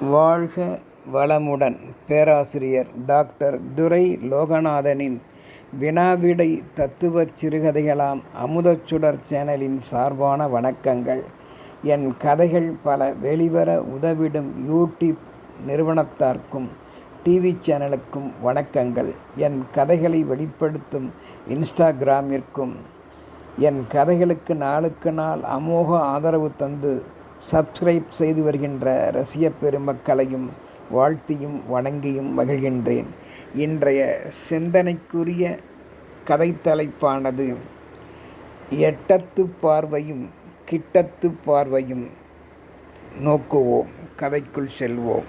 வாழ்க வளமுடன். பேராசிரியர் டாக்டர் துரை லோகநாதனின் வினாவிடை தத்துவச் சிறுகதைகளாம் அமுதச்சுடர் சேனலின் சார்பான வணக்கங்கள். என் கதைகள் பல வெளிவர உதவிடும் யூடியூப் நிறுவனத்தார்க்கும் டிவி சேனலுக்கும் வணக்கங்கள். என் கதைகளை வெளிப்படுத்தும் இன்ஸ்டாகிராமிற்கும் என் கதைகளுக்கு நாளுக்கு நாள் அமோக ஆதரவு தந்து சப்ஸ்கிரைப் செய்து வருகின்ற ரசிக பெருமக்களையும் வாழ்த்தியும் வணங்கியும் மகிழ்கின்றேன். இன்றைய சிந்தனைக்குரிய கதை தலைப்பானது எட்டத்து பார்வையும் கிட்டத்து பார்வையும் நோக்குவோம் கதைக்குள் செல்வோம்.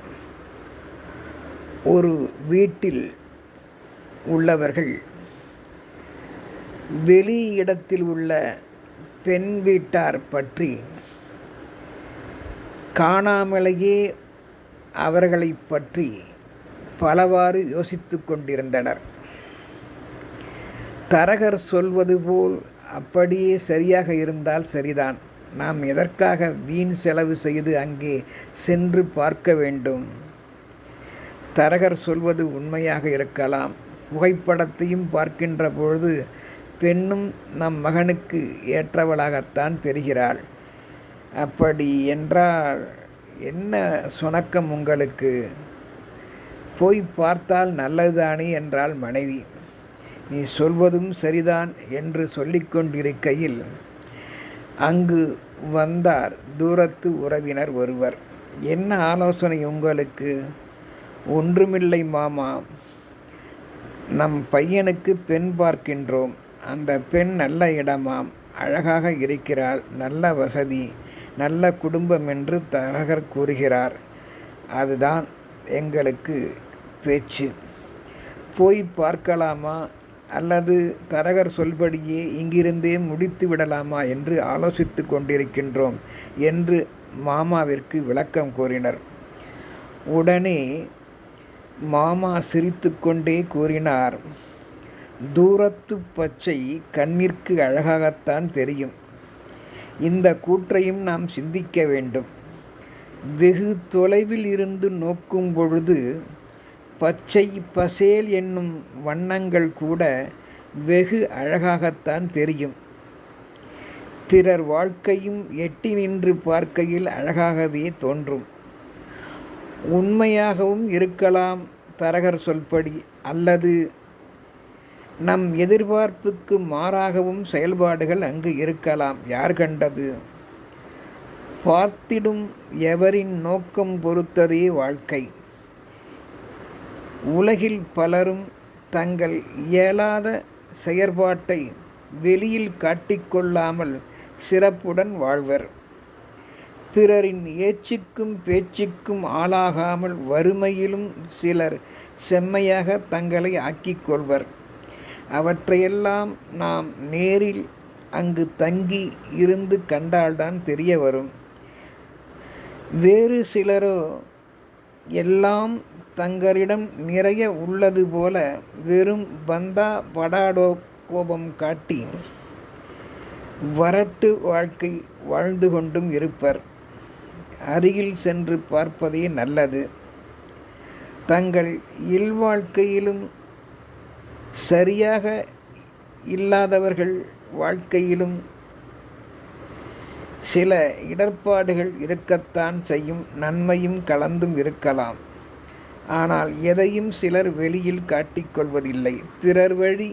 ஒரு வீட்டில் உள்ளவர்கள் வெளி இடத்தில் உள்ள பெண் வீட்டார் பற்றி காணாமலேயே அவர்களை பற்றி பலவாறு யோசித்து கொண்டிருந்தனர். தரகர் சொல்வது போல் அப்படியே சரியாக இருந்தால் சரிதான். நாம் எதற்காக வீண் செலவு செய்து அங்கே சென்று பார்க்க வேண்டும்? தரகர் சொல்வது உண்மையாக இருக்கலாம். புகைப்படத்தையும் பார்க்கின்ற பொழுது பெண்ணும் நம் மகனுக்கு ஏற்றவளாகத்தான் தெரிகிறாள். அப்படி என்றால் என்ன சுணக்கம் உங்களுக்கு? போய் பார்த்தால் நல்லதுதானே என்றால் மனைவி. நீ சொல்வதும் சரிதான் என்று சொல்லிக்கொண்டிருக்கையில் அங்கு வந்தார் தூரத்து உறவினர் ஒருவர். என்ன ஆலோசனை உங்களுக்கு? ஒன்றுமில்லை மாமா. நம் பையனுக்கு பெண் பார்க்கின்றோம். அந்த பெண் நல்ல இடமாம். அழகாக இருக்கிறாள். நல்ல வசதி. நல்ல குடும்பம் என்று தரகர் கூறுகிறார். அதுதான் எங்களுக்கு பேச்சு. போய் பார்க்கலாமா? அல்லது தரகர் சொல்படியே இங்கிருந்தே முடித்து விடலாமா என்று ஆலோசித்து கொண்டிருக்கின்றோம் என்று மாமாவிற்கு விளக்கம் கூறினர். உடனே மாமா சிரித்து கொண்டே கூறினார். தூரத்து பச்சை கண்ணிற்கு அழகாகத்தான் தெரியும். இந்த கூற்றையும் நாம் சிந்திக்க வேண்டும். வெகு தொலைவில் இருந்து நோக்கும் பொழுது பச்சை பசேல் என்னும் வண்ணங்கள் கூட வெகு அழகாகத்தான் தெரியும். பிறர் வாழ்க்கையும் எட்டி நின்று பார்க்கையில் அழகாகவே தோன்றும். உண்மையாகவும் இருக்கலாம் தரகர் சொல்படி அல்லது நம் எதிர்பார்ப்புக்கு மாறாகவும் செயல்பாடுகள் அங்கு இருக்கலாம். யார் கண்டது? பார்த்திடும் எவரின் நோக்கம் பொறுத்ததே வாழ்க்கை. உலகில் பலரும் தங்கள் இயலாத செயற்பாட்டை வெளியில் காட்டிக்கொள்ளாமல் சிறப்புடன் வாழ்வர். பிறரின் ஏச்சுக்கும் பேச்சுக்கும் ஆளாகாமல் வறுமையிலும் சிலர் செம்மையாக தங்களை ஆக்கிக்கொள்வர். அவற்றையெல்லாம் நாம் நேரில் அங்கு தங்கி இருந்து கண்டால்தான் தெரிய வரும். வேறு சிலரோ எல்லாம் தங்களிடம் நிறைய உள்ளது போல வெறும் பந்தா படாடோ கோபம் காட்டி வரட்டு வாழ்க்கை வாழ்ந்து கொண்டும் இருப்பர். அருகில் சென்று பார்ப்பதே நல்லது. தங்கள் இல்வாழ்க்கையிலும் சரியாக இல்லாதவர்கள் வாழ்க்கையிலும் சில இடர்பாடுகள் இருக்கத்தான் செய்யும் நன்மையும் கலந்தும் இருக்கலாம். ஆனால் எதையும் சிலர் வெளியில் காட்டிக்கொள்வதில்லை. பிறர் வழி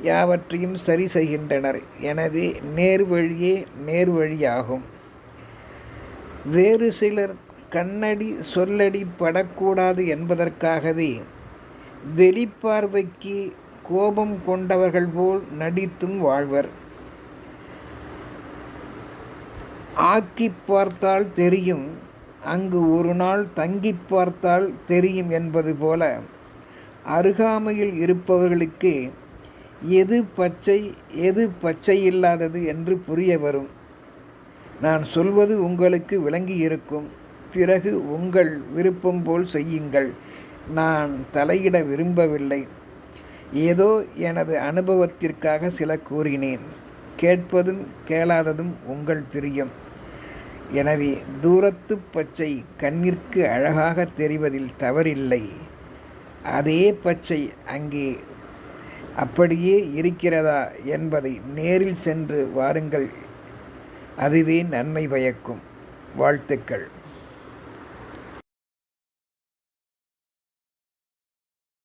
யாவற்றையும் சரி செய்கின்றனர். எனவே நேர்வழியே நேர்வழியாகும் வேறு சிலர் கண்ணடி சொல்லடி படக்கூடாது என்பதற்காகவே வெளிப்பார்வைக்கு கோபம் கொண்டவர்கள் போல் நடித்தும் வாழ்வர். ஆக்கி பார்த்தால் தெரியும் அங்கு ஒரு நாள் தங்கி பார்த்தால் தெரியும் என்பது போல அருகாமையில் இருப்பவர்களுக்கு எது பச்சை எது பச்சை இல்லாதது என்று புரிய வரும். நான் சொல்வது உங்களுக்கு விளங்கி இருக்கும் பிறகு உங்கள் விருப்பம் போல் செய்யுங்கள். நான் தலையிட விரும்பவில்லை. ஏதோ எனது அனுபவத்திற்காக சில கூறினேன். கேட்பதும் கேளாததும் உங்கள் பிரியம். எனவே தூரத்து பச்சை கண்ணிற்கு அழகாக தெரிவதில் தவறில்லை. அதே பச்சை அங்கே அப்படியே இருக்கிறதா என்பதை நேரில் சென்று வாருங்கள். அதுவே நன்மை பயக்கும். வாழ்த்துக்கள்.